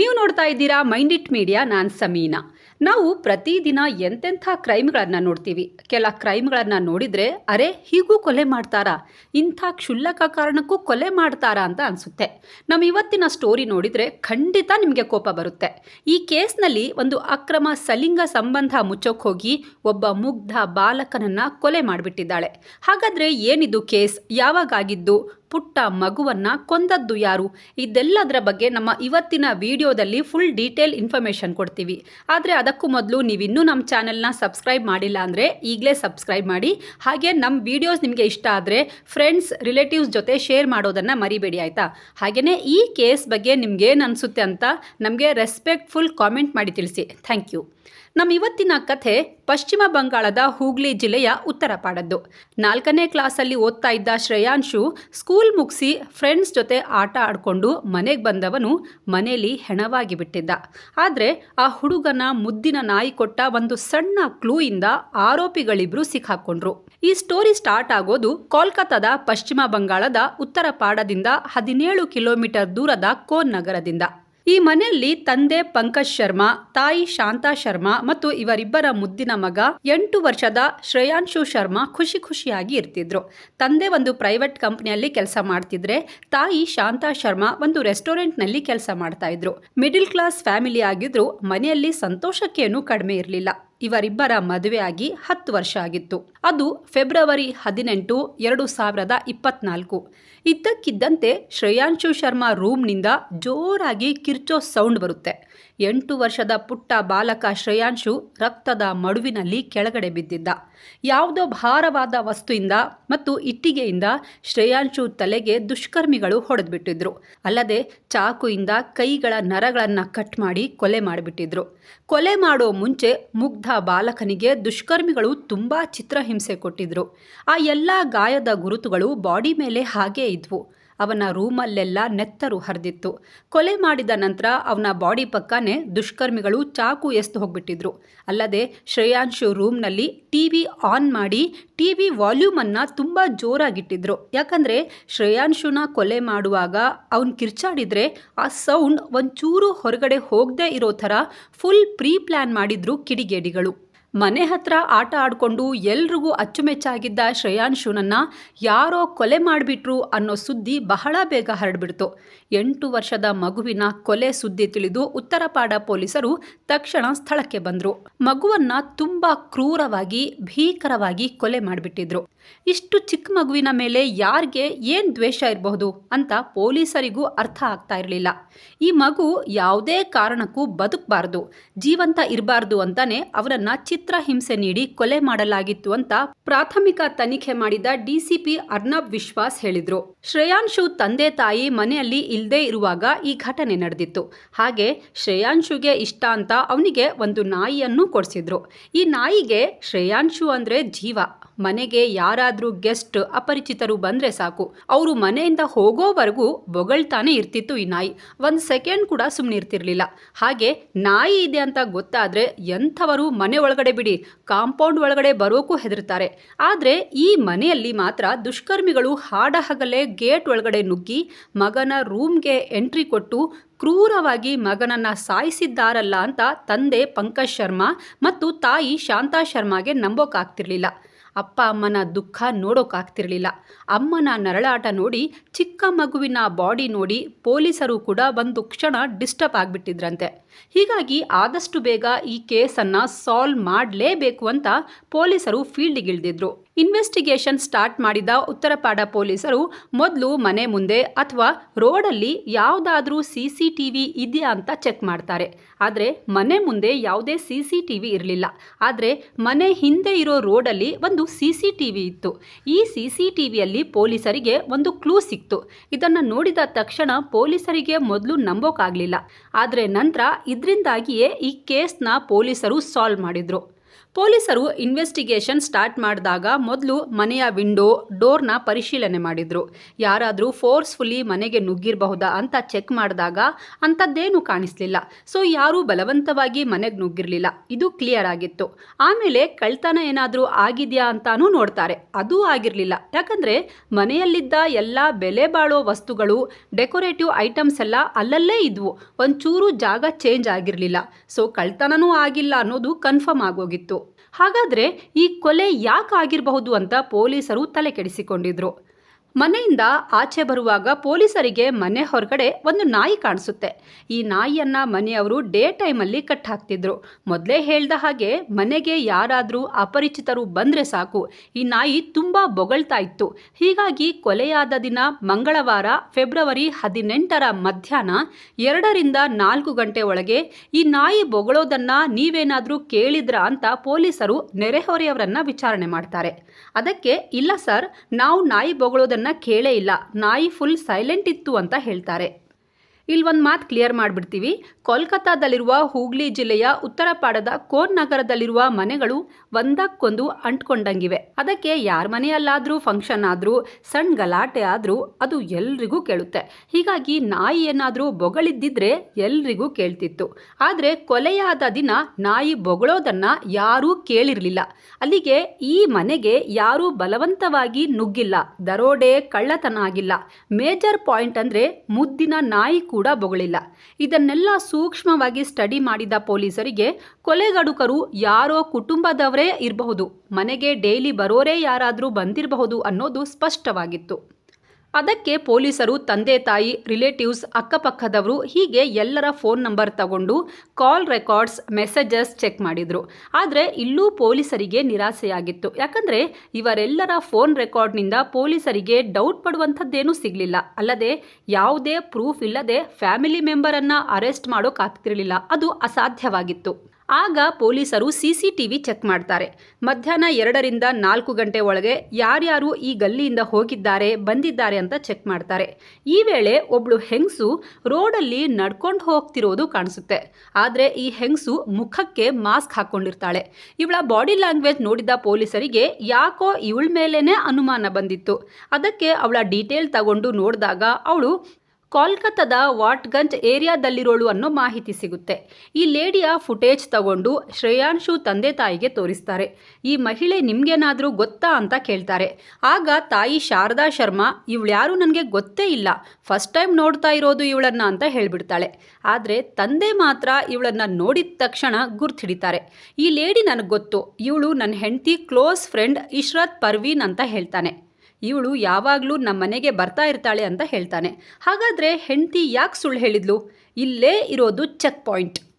ನೀವು ನೋಡ್ತಾ ಇದ್ದೀರಾ ಮೈಂಡ್ ಇಟ್ ಮೀಡಿಯಾ, ನಾನು ಸಮೀನಾ. ನಾವು ಪ್ರತಿದಿನ ಎಂತೆಂಥ ಕ್ರೈಮ್ಗಳನ್ನು ನೋಡ್ತೀವಿ. ಕೆಲ ಕ್ರೈಮ್ಗಳನ್ನು ನೋಡಿದರೆ, ಅರೆ, ಹೀಗೂ ಕೊಲೆ ಮಾಡ್ತಾರಾ? ಇಂಥ ಕ್ಷುಲ್ಲಕ ಕಾರಣಕ್ಕೂ ಕೊಲೆ ಮಾಡ್ತಾರಾ ಅಂತ ಅನಿಸುತ್ತೆ. ನಮ್ಮ ಇವತ್ತಿನ ಸ್ಟೋರಿ ನೋಡಿದರೆ ಖಂಡಿತ ನಿಮಗೆ ಕೋಪ ಬರುತ್ತೆ. ಈ ಕೇಸ್ನಲ್ಲಿ ಒಂದು ಅಕ್ರಮ ಸಲಿಂಗ ಸಂಬಂಧ ಮುಚ್ಚೋಕೆ ಹೋಗಿ ಒಬ್ಬ ಮುಗ್ಧ ಬಾಲಕನನ್ನ ಕೊಲೆ ಮಾಡಿಬಿಟ್ಟಿದ್ದಾಳೆ. ಹಾಗಾದರೆ ಏನಿದು ಕೇಸ್? ಯಾವಾಗಾಗಿದ್ದು ಪುಟ್ಟ ಮಗುವನ್ನ ಕೊಂದದ್ದು ಯಾರು? ಇದೆಲ್ಲದರ ಬಗ್ಗೆ ನಮ್ಮ ಇವತ್ತಿನ ವಿಡಿಯೋದಲ್ಲಿ ಫುಲ್ ಡೀಟೇಲ್ ಇನ್ಫಾರ್ಮೇಷನ್ ಕೊಡ್ತೀವಿ. ಆದರೆ ಅದಕ್ಕೂ ಮೊದಲು ನೀವಿನ್ನೂ ನಮ್ಮ ಚಾನೆಲ್ನ ಸಬ್ಸ್ಕ್ರೈಬ್ ಮಾಡಿಲ್ಲ ಅಂದರೆ ಈಗಲೇ ಸಬ್ಸ್ಕ್ರೈಬ್ ಮಾಡಿ. ಹಾಗೆ ನಮ್ಮ ವಿಡಿಯೋಸ್ ನಿಮಗೆ ಇಷ್ಟ ಆದರೆ ಫ್ರೆಂಡ್ಸ್ ರಿಲೇಟಿವ್ಸ್ ಜೊತೆ ಶೇರ್ ಮಾಡೋದನ್ನು ಮರಿಬೇಡಿ ಆಯಿತಾ? ಹಾಗೆಯೇ ಈ ಕೇಸ್ ಬಗ್ಗೆ ನಿಮ್ಗೇನು ಅನಿಸುತ್ತೆ ಅಂತ ನಮಗೆ ರೆಸ್ಪೆಕ್ಟ್ಫುಲ್ ಕಾಮೆಂಟ್ ಮಾಡಿ ತಿಳಿಸಿ. ಥ್ಯಾಂಕ್ ಯು ನಮ್ಮ ಇವತ್ತಿನ ಕಥೆ ಪಶ್ಚಿಮ ಬಂಗಾಳದ ಹೂಗ್ಲಿ ಜಿಲ್ಲೆಯ ಉತ್ತರಪಾಡದ್ದು ನಾಲ್ಕನೇ ಕ್ಲಾಸಲ್ಲಿ ಓದ್ತಾ ಇದ್ದ ಶ್ರೇಯಾಂಶು ಸ್ಕೂಲ್ ಮುಗಿಸಿ ಫ್ರೆಂಡ್ಸ್ ಜೊತೆ ಆಟ ಆಡಿಕೊಂಡು ಮನೆಗೆ ಬಂದವನು ಮನೆಯಲ್ಲಿ ಹೆಣವಾಗಿ ಬಿಟ್ಟಿದ್ದ. ಆದರೆ ಆ ಹುಡುಗನ ಮುದ್ದಿನ ನಾಯಿ ಕೊಟ್ಟ ಒಂದು ಸಣ್ಣ ಕ್ಲೂಯಿಂದ ಆರೋಪಿಗಳಿಬ್ರು ಸಿಕ್ಕಾಕೊಂಡ್ರು. ಈ ಸ್ಟೋರಿ ಸ್ಟಾರ್ಟ್ ಆಗೋದು ಕೋಲ್ಕತ್ತಾದ ಪಶ್ಚಿಮ ಬಂಗಾಳದ ಉತ್ತರಪಾಡದಿಂದ ಹದಿನೇಳು ಕಿಲೋಮೀಟರ್ ದೂರದ ಕೋನ್ ನಗರದಿಂದ. ಈ ಮನೆಯಲ್ಲಿ ತಂದೆ ಪಂಕಜ್ ಶರ್ಮಾ, ತಾಯಿ ಶಾಂತಾ ಶರ್ಮಾ ಮತ್ತು ಇವರಿಬ್ಬರ ಮುದ್ದಿನ ಮಗ ಎಂಟು ವರ್ಷದ ಶ್ರೇಯಾಂಶು ಶರ್ಮಾ ಖುಷಿ ಖುಷಿಯಾಗಿ ಇರ್ತಿದ್ರು. ತಂದೆ ಒಂದು ಪ್ರೈವೇಟ್ ಕಂಪನಿಯಲ್ಲಿ ಕೆಲಸ ಮಾಡ್ತಿದ್ರೆ ತಾಯಿ ಶಾಂತಾ ಶರ್ಮಾ ಒಂದು ರೆಸ್ಟೋರೆಂಟ್ನಲ್ಲಿ ಕೆಲಸ ಮಾಡ್ತಾ ಇದ್ರು. ಮಿಡಿಲ್ ಕ್ಲಾಸ್ ಫ್ಯಾಮಿಲಿ ಆಗಿದ್ರು ಮನೆಯಲ್ಲಿ ಸಂತೋಷಕ್ಕೇನು ಕಡಿಮೆ ಇರಲಿಲ್ಲ. ಇವರಿಬ್ಬರ ಮದುವೆಯಾಗಿ ಹತ್ತು ವರ್ಷ ಆಗಿತ್ತು. ಅದು ಫೆಬ್ರವರಿ ಹದಿನೆಂಟು, ಎರಡು ಸಾವಿರದ ಇಪ್ಪತ್ನಾಲ್ಕು. ಇದ್ದಕ್ಕಿದ್ದಂತೆ ಶ್ರೇಯಾಂಶು ಶರ್ಮಾ ರೂಮ್ನಿಂದ ಜೋರಾಗಿ ಕಿರ್ಚೋ ಸೌಂಡ್ ಬರುತ್ತೆ. ಎಂಟು ವರ್ಷದ ಪುಟ್ಟ ಬಾಲಕ ಶ್ರೇಯಾಂಶು ರಕ್ತದ ಮಡುವಿನಲ್ಲಿ ಕೆಳಗಡೆ ಬಿದ್ದಿದ್ದ. ಯಾವುದೋ ಭಾರವಾದ ವಸ್ತುವಿಂದ ಮತ್ತು ಇಟ್ಟಿಗೆಯಿಂದ ಶ್ರೇಯಾಂಶು ತಲೆಗೆ ದುಷ್ಕರ್ಮಿಗಳು ಹೊಡೆದ್ಬಿಟ್ಟಿದ್ರು. ಅಲ್ಲದೆ ಚಾಕುಯಿಂದ ಕೈಗಳ ನರಗಳನ್ನು ಕಟ್ ಮಾಡಿ ಕೊಲೆ ಮಾಡಿಬಿಟ್ಟಿದ್ರು. ಕೊಲೆ ಮಾಡೋ ಮುಂಚೆ ಮುಗ್ಧ ಬಾಲಕನಿಗೆ ದುಷ್ಕರ್ಮಿಗಳು ತುಂಬ ಚಿತ್ರಹಿಂಸೆ ಕೊಟ್ಟಿದ್ರು. ಆ ಎಲ್ಲ ಗಾಯದ ಗುರುತುಗಳು ಬಾಡಿ ಮೇಲೆ ಹಾಗೇ ಇದ್ವು. ಅವನ ರೂಮಲ್ಲೆಲ್ಲ ನೆತ್ತರು ಹರಿದಿತ್ತು. ಕೊಲೆ ಮಾಡಿದ ನಂತರ ಅವನ ಬಾಡಿ ಪಕ್ಕನೇ ದುಷ್ಕರ್ಮಿಗಳು ಚಾಕು ಎಸ್ತು ಹೋಗ್ಬಿಟ್ಟಿದ್ರು. ಅಲ್ಲದೆ ಶ್ರೇಯಾಂಶು ರೂಮ್ನಲ್ಲಿ ಟಿ ವಿ ಆನ್ ಮಾಡಿ ಟಿ ವಿ ವಾಲ್ಯೂಮನ್ನು ತುಂಬ ಜೋರಾಗಿಟ್ಟಿದ್ರು. ಯಾಕಂದರೆ ಶ್ರೇಯಾಂಶುನ ಕೊಲೆ ಮಾಡುವಾಗ ಅವನು ಕಿರ್ಚಾಡಿದರೆ ಆ ಸೌಂಡ್ ಒಂಚೂರು ಹೊರಗಡೆ ಹೋಗದೇ ಇರೋ ಥರ ಫುಲ್ ಪ್ರೀ ಪ್ಲ್ಯಾನ್ ಮಾಡಿದ್ರು ಕಿಡಿಗೇಡಿಗಳು. ಮನೆ ಹತ್ರ ಆಟ ಆಡಿಕೊಂಡು ಎಲ್ರಿಗೂ ಅಚ್ಚುಮೆಚ್ಚಾಗಿದ್ದ ಶ್ರೇಯಾಂಶುನನ್ನು ಯಾರೋ ಕೊಲೆ ಮಾಡಿಬಿಟ್ರು ಅನ್ನೋ ಸುದ್ದಿ ಬಹಳ ಬೇಗ ಹರಡಿಬಿಡ್ತು. ಎಂಟು ವರ್ಷದ ಮಗುವಿನ ಕೊಲೆ ಸುದ್ದಿ ತಿಳಿದು ಉತ್ತರಪಾಡ ಪೊಲೀಸರು ತಕ್ಷಣ ಸ್ಥಳಕ್ಕೆ ಬಂದರು. ಮಗುವನ್ನ ತುಂಬ ಕ್ರೂರವಾಗಿ, ಭೀಕರವಾಗಿ ಕೊಲೆ ಮಾಡಿಬಿಟ್ಟಿದ್ರು. ಇಷ್ಟು ಚಿಕ್ಕ ಮಗುವಿನ ಮೇಲೆ ಯಾರಿಗೆ ಏನು ದ್ವೇಷ ಇರಬಹುದು ಅಂತ ಪೊಲೀಸರಿಗೂ ಅರ್ಥ ಆಗ್ತಾ ಇರಲಿಲ್ಲ. ಈ ಮಗು ಯಾವುದೇ ಕಾರಣಕ್ಕೂ ಬದುಕಬಾರ್ದು, ಜೀವಂತ ಇರಬಾರ್ದು ಅಂತಾನೆ ಅವರನ್ನ ಚಿತ್ರಹಿಂಸೆ ನೀಡಿ ಕೊಲೆ ಮಾಡಲಾಗಿತ್ತು ಅಂತ ಪ್ರಾಥಮಿಕ ತನಿಖೆ ಮಾಡಿದ ಡಿಸಿಪಿ ಅರ್ನಬ್ ವಿಶ್ವಾಸ್ ಹೇಳಿದ್ರು. ಶ್ರೇಯಾಂಶು ತಂದೆ ತಾಯಿ ಮನೆಯಲ್ಲಿ ಇಲ್ಲದೆ ಇರುವಾಗ ಈ ಘಟನೆ ನಡೆದಿತ್ತು. ಹಾಗೆ ಶ್ರೇಯಾಂಶುಗೆ ಇಷ್ಟ ಅಂತ ಅವನಿಗೆ ಒಂದು ನಾಯಿಯನ್ನು ಕೊಡಿಸಿದ್ರು. ಈ ನಾಯಿಗೆ ಶ್ರೇಯಾಂಶು ಅಂದ್ರೆ ಜೀವ. ಮನೆಗೆ ಯಾರಾದರೂ ಗೆಸ್ಟ್, ಅಪರಿಚಿತರು ಬಂದರೆ ಸಾಕು. ಅವರು ಮನೆಯಿಂದ ಹೋಗೋವರೆಗೂ ಬೊಗಳ್ತಾನೆ ಇರ್ತಿತ್ತು ಈ ನಾಯಿ. ಒಂದು ಸೆಕೆಂಡ್ ಕೂಡ ಸುಮ್ಮನೆ ಇರ್ತಿರ್ಲಿಲ್ಲ ಹಾಗೆ ನಾಯಿ ಇದೆ ಅಂತ ಗೊತ್ತಾದರೆ ಎಂಥವರು ಮನೆ ಒಳಗಡೆ ಬಿಡಿ, ಕಾಂಪೌಂಡ್ ಒಳಗಡೆ ಬರೋಕ್ಕೂ ಹೆದರ್ತಾರೆ ಆದರೆ ಈ ಮನೆಯಲ್ಲಿ ಮಾತ್ರ ದುಷ್ಕರ್ಮಿಗಳು ಹಾಡಹಗಲೇ ಗೇಟ್ ಒಳಗಡೆ ನುಗ್ಗಿ ಮಗನ ರೂಮ್ಗೆ ಎಂಟ್ರಿ ಕೊಟ್ಟು ಕ್ರೂರವಾಗಿ ಮಗನನ್ನ ಸಾಯಿಸಿದ್ದಾರಲ್ಲ ಅಂತ ತಂದೆ ಪಂಕಜ್ ಶರ್ಮಾ ಮತ್ತು ತಾಯಿ ಶಾಂತಾ ಶರ್ಮಾಗೆ ನಂಬೋಕ್ಕಾಗ್ತಿರ್ಲಿಲ್ಲ ಅಪ್ಪ ಅಮ್ಮನ ದುಃಖ ನೋಡೋಕ್ಕಾಗ್ತಿರ್ಲಿಲ್ಲ ಅಮ್ಮನ ನರಳಾಟ ನೋಡಿ ಚಿಕ್ಕ ಮಗುವಿನ ಬಾಡಿ ನೋಡಿ ಪೊಲೀಸರು ಕೂಡ ಒಂದು ಕ್ಷಣ ಡಿಸ್ಟರ್ಬ್ ಆಗಿಬಿಟ್ಟಿದ್ರಂತೆ. ಹೀಗಾಗಿ ಆದಷ್ಟು ಬೇಗ ಈ ಕೇಸನ್ನು ಸಾಲ್ವ್ ಮಾಡಲೇಬೇಕು ಅಂತ ಪೊಲೀಸರು ಫೀಲ್ಡಿಗಿಳಿದಿದ್ರು. ಇನ್ವೆಸ್ಟಿಗೇಷನ್ ಸ್ಟಾರ್ಟ್ ಮಾಡಿದ ಉತ್ತರಪಾಡ ಪೊಲೀಸರು ಮೊದಲು ಮನೆ ಮುಂದೆ ಅಥವಾ ರೋಡಲ್ಲಿ ಯಾವುದಾದ್ರೂ ಸಿ ಸಿ ಟಿ ವಿ ಇದೆಯಾ ಅಂತ ಚೆಕ್ ಮಾಡ್ತಾರೆ. ಆದರೆ ಮನೆ ಮುಂದೆ ಯಾವುದೇ ಸಿ ಸಿ ಟಿ ವಿ ಇರಲಿಲ್ಲ. ಆದರೆ ಮನೆ ಹಿಂದೆ ಇರೋ ರೋಡಲ್ಲಿ ಒಂದು ಸಿ ಸಿ ಟಿ ವಿ ಇತ್ತು. ಈ ಸಿ ಸಿ ಟಿ ವಿಯಲ್ಲಿ ಪೊಲೀಸರಿಗೆ ಒಂದು ಕ್ಲೂ ಸಿಕ್ತು. ಇದನ್ನು ನೋಡಿದ ತಕ್ಷಣ ಪೊಲೀಸರಿಗೆ ಮೊದಲು ನಂಬೋಕ್ಕಾಗಲಿಲ್ಲ ಆದರೆ ನಂತರ ಇದರಿಂದಾಗಿಯೇ ಈ ಕೇಸ್ನ ಪೊಲೀಸರು ಸಾಲ್ವ್ ಮಾಡಿದರು. ಪೊಲೀಸರು ಇನ್ವೆಸ್ಟಿಗೇಷನ್ ಸ್ಟಾರ್ಟ್ ಮಾಡಿದಾಗ ಮೊದಲು ಮನೆಯ ವಿಂಡೋ ಡೋರ್ನ ಪರಿಶೀಲನೆ ಮಾಡಿದರು. ಯಾರಾದರೂ ಫೋರ್ಸ್ಫುಲಿ ಮನೆಗೆ ನುಗ್ಗಿರಬಹುದಾ ಅಂತ ಚೆಕ್ ಮಾಡಿದಾಗ ಅಂಥದ್ದೇನು ಕಾಣಿಸ್ಲಿಲ್ಲ. ಸೊ ಯಾರೂ ಬಲವಂತವಾಗಿ ಮನೆಗೆ ನುಗ್ಗಿರಲಿಲ್ಲ. ಇದು ಕ್ಲಿಯರ್ ಆಗಿತ್ತು. ಆಮೇಲೆ ಕಳ್ತನ ಏನಾದರೂ ಆಗಿದೆಯಾ ಅಂತಾನೂ ನೋಡ್ತಾರೆ. ಅದೂ ಆಗಿರಲಿಲ್ಲ. ಯಾಕಂದರೆ ಮನೆಯಲ್ಲಿದ್ದ ಎಲ್ಲ ಬೆಲೆ ಬಾಳೋ ವಸ್ತುಗಳು ಡೆಕೋರೇಟಿವ್ ಐಟಮ್ಸ್ ಎಲ್ಲ ಅಲ್ಲಲ್ಲೇ ಇದ್ವು. ಒಂಚೂರು ಜಾಗ ಚೇಂಜ್ ಆಗಿರಲಿಲ್ಲ. ಸೊ ಕಳ್ತನನೂ ಆಗಿಲ್ಲ ಅನ್ನೋದು ಕನ್ಫರ್ಮ್ ಆಗೋಗಿತ್ತು. ಹಾಗಾದರೆ ಈ ಕೊಲೆ ಯಾಕೆ ಆಗಿರಬಹುದು ಅಂತ ಪೊಲೀಸರು ತಲೆ ಕೆಡಿಸಿಕೊಂಡಿದ್ರು ಮನೆಯಿಂದ ಆಚೆ ಬರುವಾಗ ಪೊಲೀಸರಿಗೆ ಮನೆ ಹೊರಗಡೆ ಒಂದು ನಾಯಿ ಕಾಣಿಸುತ್ತೆ. ಈ ನಾಯಿಯನ್ನ ಮನೆಯವರು ಡೇ ಟೈಮಲ್ಲಿ ಕಟ್ ಹಾಕ್ತಿದ್ರು ಮೊದಲೇ ಹೇಳ್ದ ಹಾಗೆ ಮನೆಗೆ ಯಾರಾದರೂ ಅಪರಿಚಿತರು ಬಂದರೆ ಸಾಕು. ಈ ನಾಯಿ ತುಂಬ ಬೊಗಳ್ತಾ ಇತ್ತು. ಹೀಗಾಗಿ ಕೊಲೆಯಾದ ದಿನ ಮಂಗಳವಾರ, ಫೆಬ್ರವರಿ ಹದಿನೆಂಟರ ಮಧ್ಯಾಹ್ನ ಎರಡರಿಂದ ನಾಲ್ಕು ಗಂಟೆ ಒಳಗೆ ಈ ನಾಯಿ ಬೊಗಳೋದನ್ನ ನೀವೇನಾದರೂ ಕೇಳಿದ್ರಾ ಅಂತ ಪೊಲೀಸರು ನೆರೆಹೊರೆಯವರನ್ನ ವಿಚಾರಣೆ ಮಾಡ್ತಾರೆ. ಅದಕ್ಕೆ, ಇಲ್ಲ ಸರ್, ನಾವು ನಾಯಿ ಬೊಗಳೋದನ್ನ ಕೇಳೇ ಇಲ್ಲ. ನಾಯಿ ಫುಲ್ ಸೈಲೆಂಟ್ ಇತ್ತು ಅಂತ ಹೇಳ್ತಾರೆ. ಇಲ್ಲಿ ಒಂದು ಮಾತು ಕ್ಲಿಯರ್ ಮಾಡಿಬಿಡ್ತೀವಿ. ಕೋಲ್ಕತ್ತಾದಲ್ಲಿರುವ ಹೂಗ್ಲಿ ಜಿಲ್ಲೆಯ ಉತ್ತರಪಾಡದ ಕೋನ್ ನಗರದಲ್ಲಿರುವ ಮನೆಗಳು ಒಂದಕ್ಕೊಂದು ಅಂಟ್ಕೊಂಡಂಗಿವೆ. ಅದಕ್ಕೆ ಯಾರ ಮನೆಯಲ್ಲಾದರೂ ಫಂಕ್ಷನ್ ಆದರೂ ಸಣ್ಣ ಗಲಾಟೆ ಆದರೂ ಅದು ಎಲ್ರಿಗೂ ಕೇಳುತ್ತೆ. ಹೀಗಾಗಿ ನಾಯಿ ಏನಾದರೂ ಬೊಗಳಿದ್ದಿದ್ರೆ ಎಲ್ರಿಗೂ ಕೇಳ್ತಿತ್ತು. ಆದರೆ ಕೊಲೆಯಾದ ದಿನ ನಾಯಿ ಬೊಗಳೋದನ್ನು ಯಾರೂ ಕೇಳಿರಲಿಲ್ಲ. ಅಲ್ಲಿಗೆ ಈ ಮನೆಗೆ ಯಾರೂ ಬಲವಂತವಾಗಿ ನುಗ್ಗಿಲ್ಲ. ದರೋಡೆ, ಕಳ್ಳತನ ಆಗಿಲ್ಲ. ಮೇಜರ್ ಪಾಯಿಂಟ್ ಅಂದರೆ ಮುದ್ದಿನ ನಾಯಿ ಕೂಡ ಬೊಗಳಿಲ್ಲ. ಇದನ್ನೆಲ್ಲ ಸೂಕ್ಷ್ಮವಾಗಿ ಸ್ಟಡಿ ಮಾಡಿದ ಪೊಲೀಸರಿಗೆ ಕೊಲೆಗಡುಕರು ಯಾರೋ ಕುಟುಂಬದವರೇ ಇರಬಹುದು. ಮನೆಗೆ ಡೈಲಿ ಬರೋರೇ ಯಾರಾದರೂ ಬಂದಿರಬಹುದು ಅನ್ನೋದು ಸ್ಪಷ್ಟವಾಗಿತ್ತು. ಅದಕ್ಕೆ ಪೊಲೀಸರು ತಂದೆ ತಾಯಿ, ರಿಲೇಟಿವ್ಸ್, ಅಕ್ಕಪಕ್ಕದವರು ಹೀಗೆ ಎಲ್ಲರ ಫೋನ್ ನಂಬರ್ ತಗೊಂಡು ಕಾಲ್ ರೆಕಾರ್ಡ್ಸ್, ಮೆಸೇಜಸ್ ಚೆಕ್ ಮಾಡಿದರು. ಆದರೆ ಇಲ್ಲೂ ಪೊಲೀಸರಿಗೆ ನಿರಾಸೆಯಾಗಿತ್ತು. ಯಾಕಂದರೆ ಇವರೆಲ್ಲರ ಫೋನ್ ರೆಕಾರ್ಡ್ನಿಂದ ಪೊಲೀಸರಿಗೆ ಡೌಟ್ ಪಡುವಂಥದ್ದೇನೂ ಸಿಗಲಿಲ್ಲ. ಅಲ್ಲದೆ ಯಾವುದೇ ಪ್ರೂಫ್ ಇಲ್ಲದೆ ಫ್ಯಾಮಿಲಿ ಮೆಂಬರನ್ನು ಅರೆಸ್ಟ್ ಮಾಡೋಕ್ಕಾಗ್ತಿರಲಿಲ್ಲ ಅದು ಅಸಾಧ್ಯವಾಗಿತ್ತು. ಆಗ ಪೊಲೀಸರು ಸಿಸಿಟಿವಿ ಚೆಕ್ ಮಾಡ್ತಾರೆ. ಮಧ್ಯಾಹ್ನ ಎರಡರಿಂದ ನಾಲ್ಕು ಗಂಟೆ ಒಳಗೆ ಯಾರ್ಯಾರು ಈ ಗಲ್ಲಿಯಿಂದ ಹೋಗಿದ್ದಾರೆ, ಬಂದಿದ್ದಾರೆ ಅಂತ ಚೆಕ್ ಮಾಡ್ತಾರೆ. ಈ ವೇಳೆ ಒಬ್ಳು ಹೆಂಗಸು ರೋಡಲ್ಲಿ ನಡ್ಕೊಂಡು ಹೋಗ್ತಿರೋದು ಕಾಣಿಸುತ್ತೆ. ಆದರೆ ಈ ಹೆಂಗಸು ಮುಖಕ್ಕೆ ಮಾಸ್ಕ್ ಹಾಕೊಂಡಿರ್ತಾಳೆ. ಇವಳ ಬಾಡಿ ಲ್ಯಾಂಗ್ವೇಜ್ ನೋಡಿದ ಪೊಲೀಸರಿಗೆ ಯಾಕೋ ಇವಳ ಮೇಲೇನೆ ಅನುಮಾನ ಬಂದಿತ್ತು. ಅದಕ್ಕೆ ಅವಳ ಡೀಟೇಲ್ ತಗೊಂಡು ನೋಡಿದಾಗ ಅವಳು ಕೋಲ್ಕತ್ತಾದ ವಾಟ್ಗಂಜ್ ಏರಿಯಾದಲ್ಲಿರೋಳು ಅನ್ನೋ ಮಾಹಿತಿ ಸಿಗುತ್ತೆ. ಈ ಲೇಡಿಯ ಫುಟೇಜ್ ತಗೊಂಡು ಶ್ರೇಯಾಂಶು ತಂದೆ ತಾಯಿಗೆ ತೋರಿಸ್ತಾರೆ. ಈ ಮಹಿಳೆ ನಿಮ್ಗೇನಾದರೂ ಗೊತ್ತಾ ಅಂತ ಕೇಳ್ತಾರೆ. ಆಗ ತಾಯಿ ಶಾರದಾ ಶರ್ಮಾ, ಇವಳ್ಯಾರು ನನಗೆ ಗೊತ್ತೇ ಇಲ್ಲ. ಫಸ್ಟ್ ಟೈಮ್ ನೋಡ್ತಾ ಇರೋದು ಇವಳನ್ನ ಅಂತ ಹೇಳಿಬಿಡ್ತಾಳೆ. ಆದರೆ ತಂದೆ ಮಾತ್ರ ಇವಳನ್ನ ನೋಡಿದ ತಕ್ಷಣ ಗುರ್ತಿಡಿತಾರೆ. ಈ ಲೇಡಿ ನನಗೆ ಗೊತ್ತು. ಇವಳು ನನ್ನ ಹೆಂಡತಿ ಕ್ಲೋಸ್ ಫ್ರೆಂಡ್ ಇಶ್ರತ್ ಪರ್ವೀನ್ ಅಂತ ಹೇಳ್ತಾನೆ. ಇವಳು ಯಾವಾಗಲೂ ನಮ್ಮ ಮನೆಗೆ ಬರ್ತಾ ಇರ್ತಾಳೆ ಅಂತ ಹೇಳ್ತಾನೆ. ಹಾಗಾದರೆ ಹೆಂಡತಿ ಯಾಕೆ ಸುಳ್ಳು ಹೇಳಿದ್ಲು? ಇಲ್ಲೇ ಇರೋದು ಚೆಕ್ ಪಾಯಿಂಟ್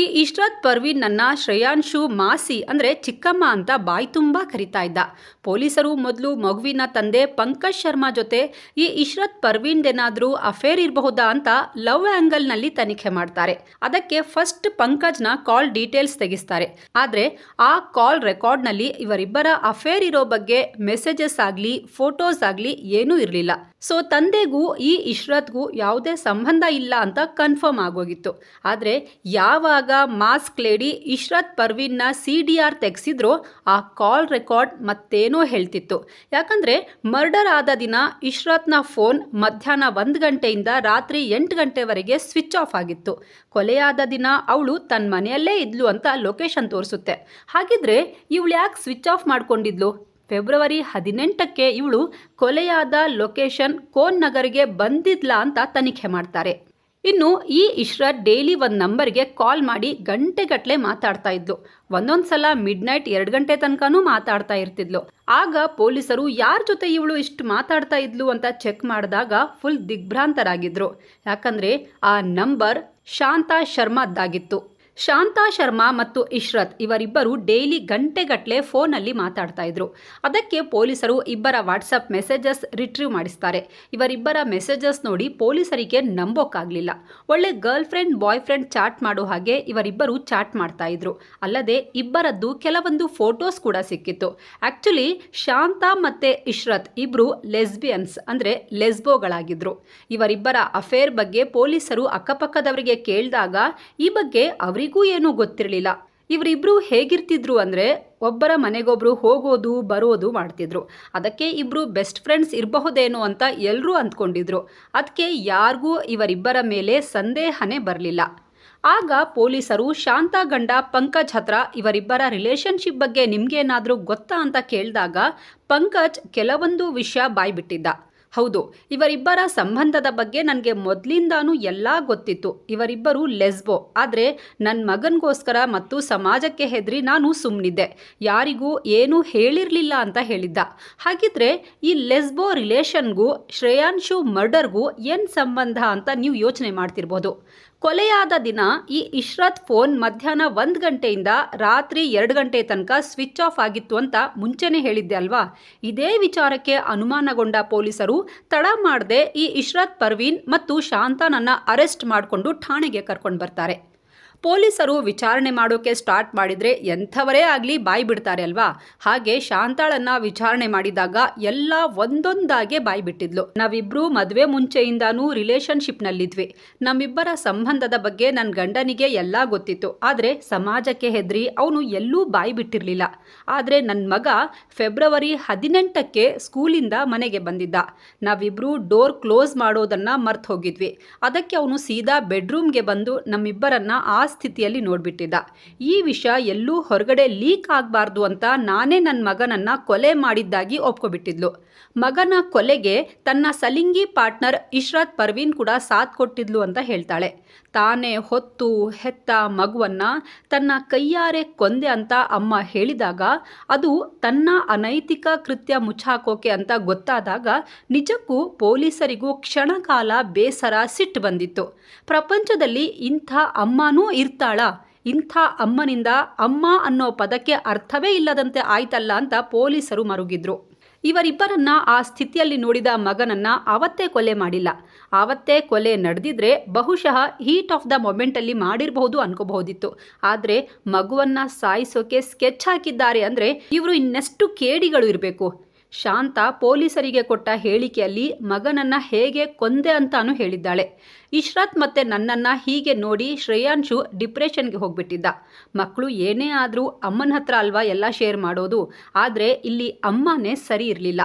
ಈ ಇಶ್ರತ್ ಪರ್ವೀನ್ ನನ್ನ ಶ್ರೇಯಾಂಶು ಮಾಸಿ ಅಂದರೆ ಚಿಕ್ಕಮ್ಮ ಅಂತ ಬಾಯಿ ತುಂಬ ಕರಿತಾ ಇದ್ದ. ಪೊಲೀಸರು ಮೊದಲು ಮಗುವಿನ ತಂದೆ ಪಂಕಜ್ ಶರ್ಮಾ ಜೊತೆ ಈ ಇಶ್ರತ್ ಪರ್ವೀನ್ದೇನಾದರೂ ಅಫೇರ್ ಇರಬಹುದಾ ಅಂತ ಲವ್ ಆ್ಯಂಗಲ್ನಲ್ಲಿ ತನಿಖೆ ಮಾಡ್ತಾರೆ. ಅದಕ್ಕೆ ಫಸ್ಟ್ ಪಂಕಜ್ನ ಕಾಲ್ ಡೀಟೇಲ್ಸ್ ತೆಗೆಸ್ತಾರೆ. ಆದರೆ ಆ ಕಾಲ್ ರೆಕಾರ್ಡ್ನಲ್ಲಿ ಇವರಿಬ್ಬರ ಅಫೇರ್ ಇರೋ ಬಗ್ಗೆ ಮೆಸೇಜಸ್ ಆಗಲಿ, ಫೋಟೋಸ್ ಆಗಲಿ ಏನೂ ಇರಲಿಲ್ಲ. ಸೊ ತಂದೆಗೂ ಈ ಇಶ್ರತ್ಗೂ ಯಾವುದೇ ಸಂಬಂಧ ಇಲ್ಲ ಅಂತ ಕನ್ಫರ್ಮ್ ಆಗೋಗಿತ್ತು. ಆದರೆ ಯಾವಾಗ ಮಾಸ್ಕ್ ಲೇಡಿ ಇಶ್ರತ್ ಪರ್ವೀನ್ನ ಸಿ ಡಿ ಆರ್ ತೆಗೆಸಿದ್ರು, ಆ ಕಾಲ್ ರೆಕಾರ್ಡ್ ಮತ್ತೇನೋ ಹೇಳ್ತಿತ್ತು. ಯಾಕಂದರೆ ಮರ್ಡರ್ ಆದ ದಿನ ಇಶ್ರತ್ನ ಫೋನ್ ಮಧ್ಯಾಹ್ನ ಒಂದು ಗಂಟೆಯಿಂದ ರಾತ್ರಿ ಎಂಟು ಗಂಟೆವರೆಗೆ ಸ್ವಿಚ್ ಆಫ್ ಆಗಿತ್ತು. ಕೊಲೆಯಾದ ದಿನ ಅವಳು ತನ್ನ ಮನೆಯಲ್ಲೇ ಇದ್ಲು ಅಂತ ಲೊಕೇಶನ್ ತೋರಿಸುತ್ತೆ. ಹಾಗಿದ್ರೆ ಇವಳು ಯಾಕೆ ಸ್ವಿಚ್ ಆಫ್ ಮಾಡ್ಕೊಂಡಿದ್ಲು? ಫೆಬ್ರವರಿ ಹದಿನೆಂಟಕ್ಕೆ ಇವಳು ಕೊಲೆಯಾದ ಲೊಕೇಶನ್ ಕೋನ್ ನಗರಿಗೆ ಬಂದಿದ್ಲಾ ಅಂತ ತನಿಖೆ ಮಾಡ್ತಾರೆ. ಇನ್ನು ಈ ಇಶ್ರತ್ ಡೈಲಿ ಒಂದು ನಂಬರ್ಗೆ ಕಾಲ್ ಮಾಡಿ ಗಂಟೆಗಟ್ಟಲೆ ಮಾತಾಡ್ತಾ ಇದ್ಲು. ಒಂದೊಂದು ಸಲ ಮಿಡ್ ನೈಟ್ ಎರಡು ಗಂಟೆ ತನಕನೂ ಮಾತಾಡ್ತಾ ಇರ್ತಿದ್ಲು. ಆಗ ಪೊಲೀಸರು ಯಾರ ಜೊತೆ ಇವಳು ಇಷ್ಟು ಮಾತಾಡ್ತಾ ಇದ್ಲು ಅಂತ ಚೆಕ್ ಮಾಡಿದಾಗ ಫುಲ್ ದಿಗ್ಭ್ರಾಂತರಾಗಿದ್ರು. ಯಾಕಂದರೆ ಆ ನಂಬರ್ ಶಾಂತಾ ಶರ್ಮಾದ್ದಾಗಿತ್ತು. ಶಾಂತಾ ಶರ್ಮಾ ಮತ್ತು ಇಶ್ರತ್ ಇವರಿಬ್ಬರು ಡೈಲಿ ಗಂಟೆಗಟ್ಟಲೆ ಫೋನಲ್ಲಿ ಮಾತಾಡ್ತಾ ಇದ್ರು. ಅದಕ್ಕೆ ಪೊಲೀಸರು ಇಬ್ಬರ ವಾಟ್ಸಪ್ ಮೆಸೇಜಸ್ ರಿಟ್ರೀವ್ ಮಾಡಿಸ್ತಾರೆ. ಇವರಿಬ್ಬರ ಮೆಸೇಜಸ್ ನೋಡಿ ಪೊಲೀಸರಿಗೆ ನಂಬೋಕ್ಕಾಗಲಿಲ್ಲ ಒಳ್ಳೆ girlfriend boyfriend chat ಮಾಡೋ ಹಾಗೆ ಇವರಿಬ್ಬರು ಚಾಟ್ ಮಾಡ್ತಾ ಇದ್ರು. ಅಲ್ಲದೆ ಇಬ್ಬರದ್ದು ಕೆಲವೊಂದು ಫೋಟೋಸ್ ಕೂಡ ಸಿಕ್ಕಿತ್ತು. ಆಕ್ಚುಲಿ ಶಾಂತಾ ಮತ್ತೆ ಇಶ್ರತ್ ಇಬ್ಬರು ಲೆಸ್ಬಿಯನ್ಸ್ ಅಂದರೆ ಲೆಸ್ಬೋಗಳಾಗಿದ್ರು. ಇವರಿಬ್ಬರ ಅಫೇರ್ ಬಗ್ಗೆ ಪೊಲೀಸರು ಅಕ್ಕಪಕ್ಕದವರಿಗೆ ಕೇಳಿದಾಗ ಈ ಬಗ್ಗೆ ಅವರಿಗೂ ಏನೂ ಗೊತ್ತಿರಲಿಲ್ಲ. ಇವರಿಬ್ರು ಹೇಗಿರ್ತಿದ್ರು ಅಂದರೆ ಒಬ್ಬರ ಮನೆಗೊಬ್ಬರು ಹೋಗೋದು, ಬರೋದು ಮಾಡ್ತಿದ್ರು. ಅದಕ್ಕೆ ಇಬ್ಬರು ಬೆಸ್ಟ್ ಫ್ರೆಂಡ್ಸ್ ಇರಬಹುದೇನೋ ಅಂತ ಎಲ್ಲರೂ ಅಂದ್ಕೊಂಡಿದ್ರು. ಅದಕ್ಕೆ ಯಾರಿಗೂ ಇವರಿಬ್ಬರ ಮೇಲೆ ಸಂದೇಹನೇ ಬರಲಿಲ್ಲ. ಆಗ ಪೊಲೀಸರು ಶಾಂತ ಗಂಡ, ಪಂಕಜ್ ಹತ್ರ ಇವರಿಬ್ಬರ ರಿಲೇಶನ್ಶಿಪ್ ಬಗ್ಗೆ ನಿಮಗೇನಾದರೂ ಗೊತ್ತಾ ಅಂತ ಕೇಳಿದಾಗ ಪಂಕಜ್ ಕೆಲವೊಂದು ವಿಷಯ ಬಾಯ್ಬಿಟ್ಟಿದ್ದ. ಹೌದು, ಇವರಿಬ್ಬರ ಸಂಬಂಧದ ಬಗ್ಗೆ ನನಗೆ ಮೊದಲಿಂದಾನೂ ಎಲ್ಲ ಗೊತ್ತಿತ್ತು. ಇವರಿಬ್ಬರು ಲೆಸ್ಬೋ. ಆದರೆ ನನ್ನ ಮಗನಿಗೋಸ್ಕರ ಮತ್ತು ಸಮಾಜಕ್ಕೆ ಹೆದರಿ ನಾನು ಸುಮ್ಮನಿದ್ದೆ ಯಾರಿಗೂ ಏನೂ ಹೇಳಿರಲಿಲ್ಲ ಅಂತ ಹೇಳಿದ್ದ. ಹಾಗಿದ್ರೆ ಈ ಲೆಸ್ಬೋ ರಿಲೇಷನ್ಗೂ ಶ್ರೇಯಾಂಶು ಮರ್ಡರ್ಗೂ ಏನು ಸಂಬಂಧ ಅಂತ ನೀವು ಯೋಚನೆ ಮಾಡ್ತಿರ್ಬೋದು? ಕೊಲೆಯಾದ ದಿನ ಈ ಇಶ್ರತ್ ಫೋನ್ ಮಧ್ಯಾಹ್ನ ಒಂದು ಗಂಟೆಯಿಂದ ರಾತ್ರಿ ಎರಡು ಗಂಟೆ ತನಕ ಸ್ವಿಚ್ ಆಫ್ ಆಗಿತ್ತು ಅಂತ ಮುಂಚೆನೇ ಹೇಳಿದ್ದೆ ಅಲ್ವಾ? ಇದೇ ವಿಚಾರಕ್ಕೆ ಅನುಮಾನಗೊಂಡ ಪೊಲೀಸರು ತಡ ಮಾಡದೆ ಈ ಇಶ್ರತ್ ಪರ್ವೀನ್ ಮತ್ತು ಶಾಂತಾನನ್ನ ಅರೆಸ್ಟ್ ಮಾಡಿಕೊಂಡು ಠಾಣೆಗೆ ಕರ್ಕೊಂಡು ಬರ್ತಾರೆ. ಪೊಲೀಸರು ವಿಚಾರಣೆ ಮಾಡೋಕೆ ಸ್ಟಾರ್ಟ್ ಮಾಡಿದರೆ ಎಂಥವರೇ ಆಗಲಿ ಬಾಯಿ ಬಿಡ್ತಾರೆ ಅಲ್ವಾ? ಹಾಗೆ ಶಾಂತಾಳನ್ನ ವಿಚಾರಣೆ ಮಾಡಿದಾಗ ಎಲ್ಲ ಒಂದೊಂದಾಗೆ ಬಾಯಿ ಬಿಟ್ಟಿದ್ಲು. ನಾವಿಬ್ರು ಮದುವೆ ಮುಂಚೆಯಿಂದಾನೂ ರಿಲೇಶನ್ಶಿಪ್ನಲ್ಲಿದ್ವಿ ನಮ್ಮಿಬ್ಬರ ಸಂಬಂಧದ ಬಗ್ಗೆ ನನ್ನ ಗಂಡನಿಗೆ ಎಲ್ಲ ಗೊತ್ತಿತ್ತು. ಆದರೆ ಸಮಾಜಕ್ಕೆ ಹೆದರಿ ಅವನು ಎಲ್ಲೂ ಬಾಯಿ ಬಿಟ್ಟಿರಲಿಲ್ಲ. ಆದರೆ ನನ್ನ ಮಗ ಫೆಬ್ರವರಿ ಹದಿನೆಂಟಕ್ಕೆ ಸ್ಕೂಲಿಂದ ಮನೆಗೆ ಬಂದಿದ್ದ. ನಾವಿಬ್ರು ಡೋರ್ ಕ್ಲೋಸ್ ಮಾಡೋದನ್ನು ಮರ್ತು ಹೋಗಿದ್ವಿ ಅದಕ್ಕೆ ಅವನು ಸೀದಾ ಬೆಡ್ರೂಮ್ಗೆ ಬಂದು ನಮ್ಮಿಬ್ಬರನ್ನ ಆ ಸ್ಥಿತಿಯಲ್ಲಿ ನೋಡ್ಬಿಟ್ಟಿದ್ದ. ಈ ವಿಷಯ ಎಲ್ಲೂ ಹೊರಗಡೆ ಲೀಕ್ ಆಗಬಾರ್ದು ಅಂತ ನಾನೇ ನನ್ನ ಮಗನನ್ನ ಕೊಲೆ ಮಾಡಿದ್ದಾಗಿ ಒಪ್ಕೊಬಿಟ್ಟಿದ್ಲು. ಮಗನ ಕೊಲೆಗೆ ತನ್ನ ಸಲಿಂಗಿ ಪಾರ್ಟ್ನರ್ ಇಶ್ರತ್ ಪರ್ವೀನ್ ಕೂಡ ಸಾಥ್ ಕೊಟ್ಟಿದ್ಲು ಅಂತ ಹೇಳ್ತಾಳೆ. ತಾನೇ ಹೊತ್ತು ಹೆತ್ತ ಮಗುವನ್ನು ತನ್ನ ಕೈಯಾರೆ ಕೊಂದೆ ಅಂತ ಅಮ್ಮ ಹೇಳಿದಾಗ, ಅದು ತನ್ನ ಅನೈತಿಕ ಕೃತ್ಯ ಮುಚ್ಚಾಕೋಕೆ ಅಂತ ಗೊತ್ತಾದಾಗ ನಿಜಕ್ಕೂ ಪೊಲೀಸರಿಗೂ ಕ್ಷಣಕಾಲ ಬೇಸರ ಸಿಟ್ಟು ಬಂದಿತ್ತು. ಪ್ರಪಂಚದಲ್ಲಿ ಇಂಥ ಅಮ್ಮನೂ ಇರ್ತಾಳ. ಇಂಥ ಅಮ್ಮನಿಂದ ಅಮ್ಮ ಅನ್ನೋ ಪದಕ್ಕೆ ಅರ್ಥವೇ ಇಲ್ಲದಂತೆ ಆಯ್ತಲ್ಲ ಅಂತ ಪೊಲೀಸರು ಮರುಗಿದ್ರು. ಇವರಿಬ್ಬರನ್ನ ಆ ಸ್ಥಿತಿಯಲ್ಲಿ ನೋಡಿದ ಮಗನನ್ನ ಅವತ್ತೇ ಕೊಲೆ ಮಾಡಿಲ್ಲ. ಆವತ್ತೇ ಕೊಲೆ ನಡೆದಿದ್ರೆ ಬಹುಶಃ ಹೀಟ್ ಆಫ್ ದ ಮೊಮೆಂಟಲ್ಲಿ ಮಾಡಿರಬಹುದು ಅನ್ಕೋಬಹುದಿತ್ತು. ಆದರೆ ಮಗುವನ್ನ ಸಾಯಿಸೋಕೆ ಸ್ಕೆಚ್ ಹಾಕಿದ್ದಾರೆ ಅಂದರೆ ಇವರು ಇನ್ನೆಷ್ಟು ಕೇಡಿಗಳು ಇರಬೇಕು. ಶಾಂತ ಪೊಲೀಸರಿಗೆ ಕೊಟ್ಟ ಹೇಳಿಕೆಯಲ್ಲಿ ಮಗನನ್ನ ಹೇಗೆ ಕೊಂದೆ ಅಂತಾನು ಹೇಳಿದ್ದಾಳೆ. ಇಶ್ರತ್ ಮತ್ತೆ ನನ್ನನ್ನ ಹೀಗೆ ನೋಡಿ ಶ್ರೇಯಾಂಶು ಡಿಪ್ರೆಷನ್ಗೆ ಹೋಗ್ಬಿಟ್ಟಿದ್ದ. ಮಕ್ಕಳು ಏನೇ ಆದರೂ ಅಮ್ಮನ ಹತ್ರ ಅಲ್ವಾ ಎಲ್ಲ ಶೇರ್ ಮಾಡೋದು? ಆದರೆ ಇಲ್ಲಿ ಅಮ್ಮನೇ ಸರಿ ಇರಲಿಲ್ಲ.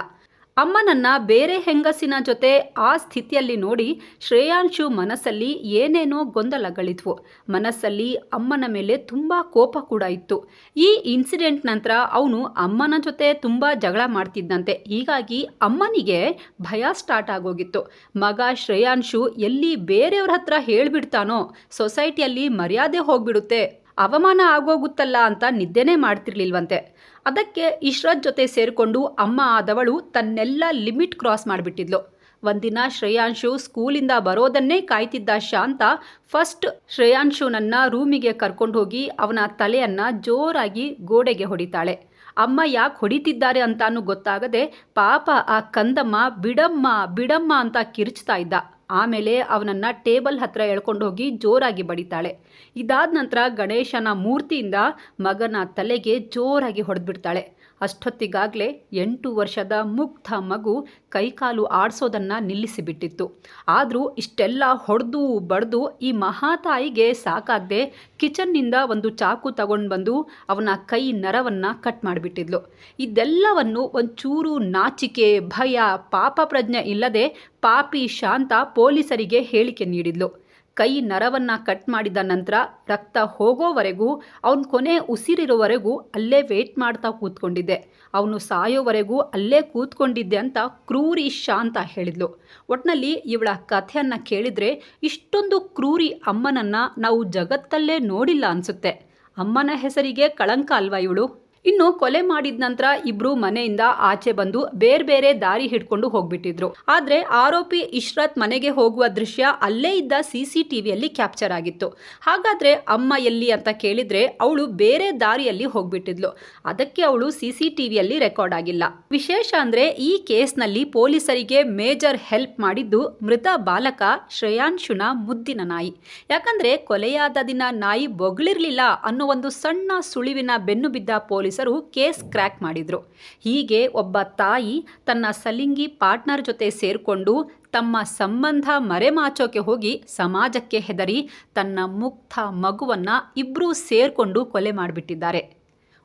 ಅಮ್ಮನನ್ನ ಬೇರೆ ಹೆಂಗಸಿನ ಜೊತೆ ಆ ಸ್ಥಿತಿಯಲ್ಲಿ ನೋಡಿ ಶ್ರೇಯಾಂಶು ಮನಸ್ಸಲ್ಲಿ ಏನೇನೋ ಗೊಂದಲಗಳಿದ್ವು. ಮನಸ್ಸಲ್ಲಿ ಅಮ್ಮನ ಮೇಲೆ ತುಂಬ ಕೋಪ ಕೂಡ ಇತ್ತು. ಈ ಇನ್ಸಿಡೆಂಟ್ ನಂತರ ಅವನು ಅಮ್ಮನ ಜೊತೆ ತುಂಬ ಜಗಳ ಮಾಡ್ತಿದ್ದಂತೆ. ಹೀಗಾಗಿ ಅಮ್ಮನಿಗೆ ಭಯ ಸ್ಟಾರ್ಟ್ ಆಗೋಗಿತ್ತು. ಮಗ ಶ್ರೇಯಾಂಶು ಎಲ್ಲಿ ಬೇರೆಯವ್ರ ಹತ್ರ ಹೇಳ್ಬಿಡ್ತಾನೋ ಸೊಸೈಟಿಯಲ್ಲಿ ಮರ್ಯಾದೆ ಹೋಗ್ಬಿಡುತ್ತೆ, ಅವಮಾನ ಆಗೋಗುತ್ತಲ್ಲ ಅಂತ ನಿದ್ದೆನೇ ಮಾಡ್ತಿರ್ಲಿಲ್ವಂತೆ. ಅದಕ್ಕೆ ಇಶ್ರತ್ ಜೊತೆ ಸೇರಿಕೊಂಡು ಅಮ್ಮ ಆದವಳು ತನ್ನೆಲ್ಲ ಲಿಮಿಟ್ ಕ್ರಾಸ್ ಮಾಡಿಬಿಟ್ಟಿದ್ಲು. ಒಂದಿನ ಶ್ರೇಯಾಂಶು ಸ್ಕೂಲಿಂದ ಬರೋದನ್ನೇ ಕಾಯ್ತಿದ್ದ ಶಾಂತ ಫಸ್ಟ್ ಶ್ರೇಯಾಂಶುನನ್ನ ರೂಮಿಗೆ ಕರ್ಕೊಂಡು ಹೋಗಿ ಅವನ ತಲೆಯನ್ನ ಜೋರಾಗಿ ಗೋಡೆಗೆ ಹೊಡಿತಾಳೆ. ಅಮ್ಮ ಯಾಕೆ ಹೊಡಿತಿದ್ದಾರೆ ಅಂತಾನು ಗೊತ್ತಾಗದೆ ಪಾಪ ಆ ಕಂದಮ್ಮ ಬಿಡಮ್ಮ ಬಿಡಮ್ಮ ಅಂತ ಕಿರ್ಚ್ತಾ ಇದ್ದ. ಆಮೇಲೆ ಅವನನ್ನು ಟೇಬಲ್ ಹತ್ರ ಎಳ್ಕೊಂಡು ಹೋಗಿ ಜೋರಾಗಿ ಬಡಿತಾಳೆ. ಇದಾದ ನಂತರ ಗಣೇಶನ ಮೂರ್ತಿಯಿಂದ ಮಗನ ತಲೆಗೆ ಜೋರಾಗಿ ಹೊಡೆದ್ಬಿಡ್ತಾಳೆ. ಅಷ್ಟೊತ್ತಿಗಾಗಲೇ ಎಂಟು ವರ್ಷದ ಮುಗ್ಧ ಮಗು ಕೈಕಾಲು ಆಡಿಸೋದನ್ನು ನಿಲ್ಲಿಸಿಬಿಟ್ಟಿತ್ತು. ಆದರೂ ಇಷ್ಟೆಲ್ಲ ಹೊಡೆದು ಬಡ್ದು ಈ ಮಹಾತಾಯಿಗೆ ಸಾಕಾಗದೆ ಕಿಚನ್ನಿಂದ ಒಂದು ಚಾಕು ತಗೊಂಡು ಬಂದು ಅವನ ಕೈ ನರವನ್ನು ಕಟ್ ಮಾಡಿಬಿಟ್ಟಿದ್ಲು. ಇದೆಲ್ಲವನ್ನು ಒಂಚೂರು ನಾಚಿಕೆ, ಭಯ, ಪಾಪ ಪ್ರಜ್ಞೆ ಇಲ್ಲದೆ ಪಾಪಿ ಶಾಂತ ಪೊಲೀಸರಿಗೆ ಹೇಳಿಕೆ ನೀಡಿದ್ಲು. ಕೈ ನರವನ್ನು ಕಟ್ ಮಾಡಿದ ನಂತರ ರಕ್ತ ಹೋಗೋವರೆಗೂ, ಅವನ ಕೊನೆ ಉಸಿರಿರೋವರೆಗೂ ಅಲ್ಲೇ ವೇಟ್ ಮಾಡ್ತಾ ಕೂತ್ಕೊಂಡಿದ್ದೆ. ಅವನು ಸಾಯೋವರೆಗೂ ಅಲ್ಲೇ ಕೂತ್ಕೊಂಡಿದ್ದೆ ಅಂತ ಕ್ರೂರಿ ಶಾಂತ ಹೇಳಿದ್ಲು. ಒಟ್ನಲ್ಲಿ ಇವಳ ಕಥೆಯನ್ನು ಕೇಳಿದರೆ ಇಷ್ಟೊಂದು ಕ್ರೂರಿ ಅಮ್ಮನನ್ನು ನಾವು ಜಗತ್ತಲ್ಲೇ ನೋಡಿಲ್ಲ ಅನಿಸುತ್ತೆ. ಅಮ್ಮನ ಹೆಸರಿಗೆ ಕಳಂಕ ಅಲ್ವಾ ಇವಳು? ಇನ್ನು ಕೊಲೆ ಮಾಡಿದ ನಂತರ ಇಬ್ರು ಮನೆಯಿಂದ ಆಚೆ ಬಂದು ಬೇರೆ ಬೇರೆ ದಾರಿ ಹಿಡ್ಕೊಂಡು ಹೋಗ್ಬಿಟ್ಟಿದ್ರು. ಆದ್ರೆ ಆರೋಪಿ ಇಶ್ರತ್ ಮನೆಗೆ ಹೋಗುವ ದೃಶ್ಯ ಅಲ್ಲೇ ಇದ್ದ ಸಿಸಿ ಟಿವಿಯಲ್ಲಿ ಕ್ಯಾಪ್ಚರ್ ಆಗಿತ್ತು. ಹಾಗಾದ್ರೆ ಅಮ್ಮ ಎಲ್ಲಿ ಅಂತ ಕೇಳಿದ್ರೆ ಅವಳು ಬೇರೆ ದಾರಿಯಲ್ಲಿ ಹೋಗ್ಬಿಟ್ಟಿದ್ಲು. ಅದಕ್ಕೆ ಅವಳು ಸಿಸಿ ಟಿವಿಯಲ್ಲಿ ರೆಕಾರ್ಡ್ ಆಗಿಲ್ಲ. ವಿಶೇಷ ಅಂದ್ರೆ ಈ ಕೇಸ್ನಲ್ಲಿ ಪೊಲೀಸರಿಗೆ ಮೇಜರ್ ಹೆಲ್ಪ್ ಮಾಡಿದ್ದು ಮೃತ ಬಾಲಕ ಶ್ರೇಯಾಂಶುನ ಮುದ್ದಿನ ನಾಯಿ. ಯಾಕಂದ್ರೆ ಕೊಲೆಯಾದ ದಿನ ನಾಯಿ ಬೊಗಳಿರ್ಲಿಲ್ಲ ಅನ್ನೋ ಒಂದು ಸಣ್ಣ ಸುಳಿವಿನ ಬೆನ್ನು ಬಿದ್ದ ಪೊಲೀಸ್ ಪೊಲೀಸರು ಕೇಸ್ ಕ್ರ್ಯಾಕ್ ಮಾಡಿದರು. ಹೀಗೆ ಒಬ್ಬ ತಾಯಿ ತನ್ನ ಸಲಿಂಗಿ ಪಾರ್ಟ್ನರ್ ಜೊತೆ ಸೇರಿಕೊಂಡು ತಮ್ಮ ಸಂಬಂಧ ಮರೆಮಾಚೋಕೆ ಹೋಗಿ ಸಮಾಜಕ್ಕೆ ಹೆದರಿ ತನ್ನ ಮುಕ್ತ ಮಗುವನ್ನು ಇಬ್ಬರೂ ಸೇರಿಕೊಂಡು ಕೊಲೆ ಮಾಡಿಬಿಟ್ಟಿದ್ದಾರೆ.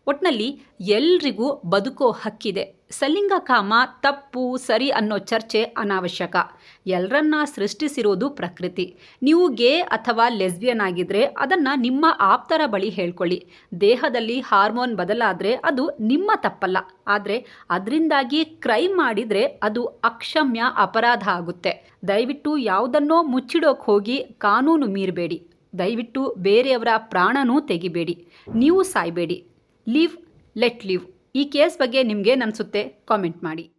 ಒಟ್ನಲ್ಲಿ ಎಲ್ರಿಗೂ ಬದುಕೋ ಹಕ್ಕಿದೆ. ಸಲಿಂಗ ಕಾಮ ತಪ್ಪು ಸರಿ ಅನ್ನೋ ಚರ್ಚೆ ಅನಾವಶ್ಯಕ. ಎಲ್ಲರನ್ನ ಸೃಷ್ಟಿಸಿರೋದು ಪ್ರಕೃತಿ. ನೀವು ಗೇ ಅಥವಾ ಲೆಸ್ಬಿಯನ್ ಆಗಿದ್ರೆ ಅದನ್ನು ನಿಮ್ಮ ಆಪ್ತರ ಬಳಿ ಹೇಳ್ಕೊಳ್ಳಿ. ದೇಹದಲ್ಲಿ ಹಾರ್ಮೋನ್ ಬದಲಾದರೆ ಅದು ನಿಮ್ಮ ತಪ್ಪಲ್ಲ. ಆದರೆ ಅದರಿಂದಾಗಿ ಕ್ರೈಮ್ ಮಾಡಿದರೆ ಅದು ಅಕ್ಷಮ್ಯ ಅಪರಾಧ ಆಗುತ್ತೆ. ದಯವಿಟ್ಟು ಯಾವುದನ್ನೋ ಮುಚ್ಚಿಡೋಕೆ ಹೋಗಿ ಕಾನೂನು ಮೀರಬೇಡಿ. ದಯವಿಟ್ಟು ಬೇರೆಯವರ ಪ್ರಾಣನೂ ತೆಗಿಬೇಡಿ. ನೀವು ಸಾಯಬೇಡಿ. Live, let live. ಈ ಕೇಸ್ ಬಗ್ಗೆ ನಿಮಗೆ ಅನಿಸುತ್ತೆ ಕಾಮೆಂಟ್ ಮಾಡಿ.